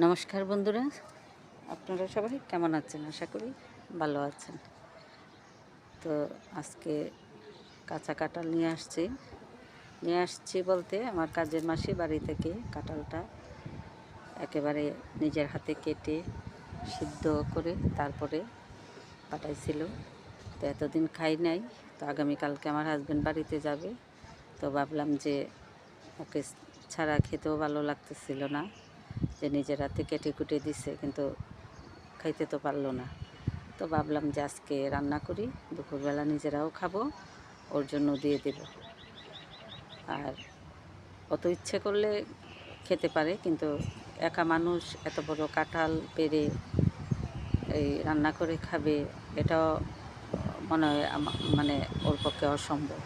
নমস্কার বন্ধুরা, আপনারা সবাই কেমন আছেন? আশা করি ভালো আছেন। তো আজকে কাঁচা কাঁঠাল নিয়ে আসছি। নিয়ে আসছি বলতে আমার কাজের মাসি বাড়ি থেকে কাঁঠালটা একেবারে নিজের হাতে কেটে সিদ্ধ করে তারপরে পাঠাইছিল। তো এতদিন খাই নাই, তো আগামীকালকে আমার হাজব্যান্ড বাড়িতে যাবে। তো ভাবলাম যে ওকে ছাড়া খেতেও ভালো লাগতেছিল না। যে নিজের হাতে কেটে কুটে দিছে, কিন্তু খাইতে তো পারল না। তো ভাবলাম যে আজকে রান্না করি, দুপুরবেলা নিজেরাও খাব, ওর জন্য দিয়ে দেব। আর অত ইচ্ছে করলে খেতে পারে, কিন্তু একা মানুষ এত বড় কাঁঠাল পেরে এই রান্না করে খাবে, এটাও মনে হয় মানে ওর পক্ষে অসম্ভব।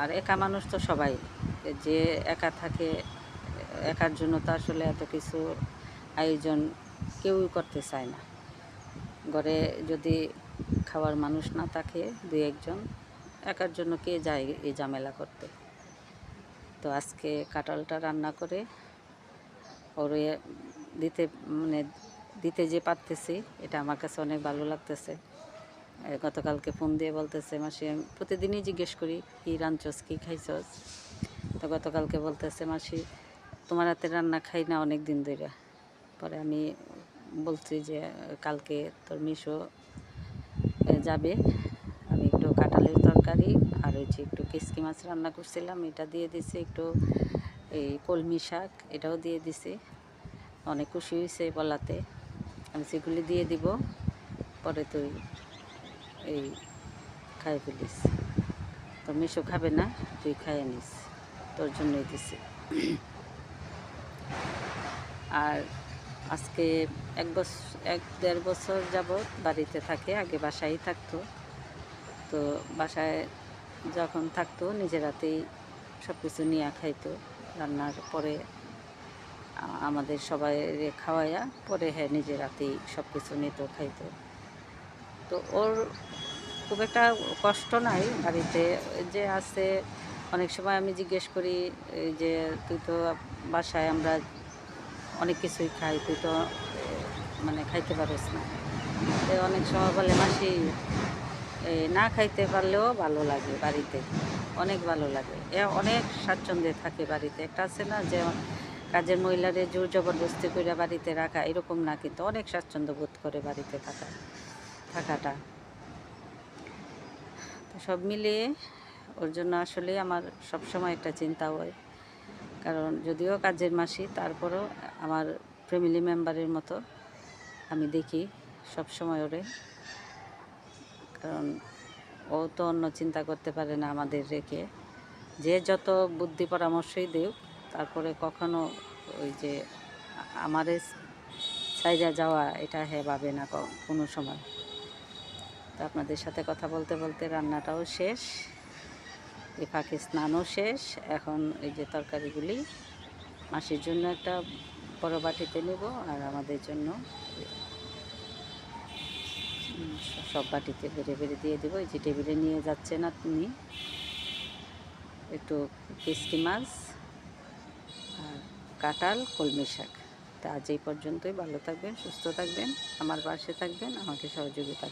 আর একা মানুষ তো সবাই, যে একা থাকে একার জন্য তো আসলে এত কিছু আয়োজন কেউই করতে চায় না। ঘরে যদি খাওয়ার মানুষ না থাকে দু একজন, একার জন্য কে যায় এই ঝামেলা করতে? তো আজকে কাঁঠালটা রান্না করে ওরে দিতে মানে দিতে যে পারতেছি, এটা আমার কাছে অনেক ভালো লাগতেছে। গতকালকে ফোন দিয়ে বলতেছে, মাসি, আমি প্রতিদিনই জিজ্ঞেস করি, কী রাঁধছস, কী খাইছস? তো গতকালকে বলতেছে, মাসি তোমার হাতে রান্না খাই না অনেক দিন ধরে পরে আমি বলছি যে, কালকে তোর মিশো যাবে। আমি একটু কাঁঠালের তরকারি আর যে একটু কিসকি মাছ রান্না করছিলাম, এটা দিয়ে দিছি একটু এই কলমি শাক, এটাও দিয়ে দিছি। অনেক খুশি হয়েছে বলাতে আমি সেগুলি দিয়ে দিব, পরে তুই এই খাই ফেলিস। তো মিশো খাবে না, তুই খাইয়ে নিস। তোর জন্যই দিছি। আর আজকে এক বছর এক দেড় বছর যাবৎ বাড়িতে থাকে, আগে বাসায় থাকতো। তো বাসায় যখন থাকতো নিজের হাতেই সব কিছু নিয়ে খাইতো। রান্নার পরে আমাদের সবাই খাওয়াইয়া পরে হ্যাঁ নিজের হাতেই সব কিছু নিত, খাইতো। তো ওর খুব একটা কষ্ট নাই বাড়িতে। যে আছে, অনেক সময় আমি জিজ্ঞেস করি যে তুই তো বাসায় আমরা অনেক কিছুই খাই, তুই তো মানে খাইতে পারিস না। অনেক সময় বলে, মাসি না খাইতে পারলেও ভালো লাগে বাড়িতে, অনেক ভালো লাগে। এ, অনেক স্বাচ্ছন্দ্যে থাকে বাড়িতে। একটা আছে না যে, কাজের মহিলারে জোর জবরদস্তি করে বাড়িতে রাখা, এরকম না কিন্তু, অনেক স্বাচ্ছন্দ্য বোধ করে বাড়িতে থাকা, থাকাটা। তো সব মিলিয়ে ওর জন্য আসলে আমার সবসময় একটা চিন্তা হয়। কারণ যদিও কাজের মাসি, তারপরও আমার ফ্যামিলি মেম্বারের মতো আমি দেখি সব সময় ওরে। কারণ ও তো অন্য চিন্তা করতে পারে না আমাদের রেখে। যে যত বুদ্ধি পরামর্শই দেও তারপরে কখনো ওই যে আমারে চাইরা যাওয়া, এটা হে ভাবে না কোনো সময়। তো আপনাদের সাথে কথা বলতে বলতে রান্নাটাও শেষ। এই ফাঁকে স্নানও শেষ। এখন এই যে তরকারিগুলি, মাসির জন্য একটা বড় বাটিতে নেব আর আমাদের জন্য সব বাটিতে বেড়ে বেড়ে দিয়ে দেবো। এই যে টেবিলে নিয়ে যাচ্ছে না তুমি একটু কিসকি মাছ আর কাঁঠাল, কলমি শাক। তা আজ এই পর্যন্তই। ভালো থাকবেন, সুস্থ থাকবেন, আমার পাশে থাকবেন, আমাকে সহযোগিতা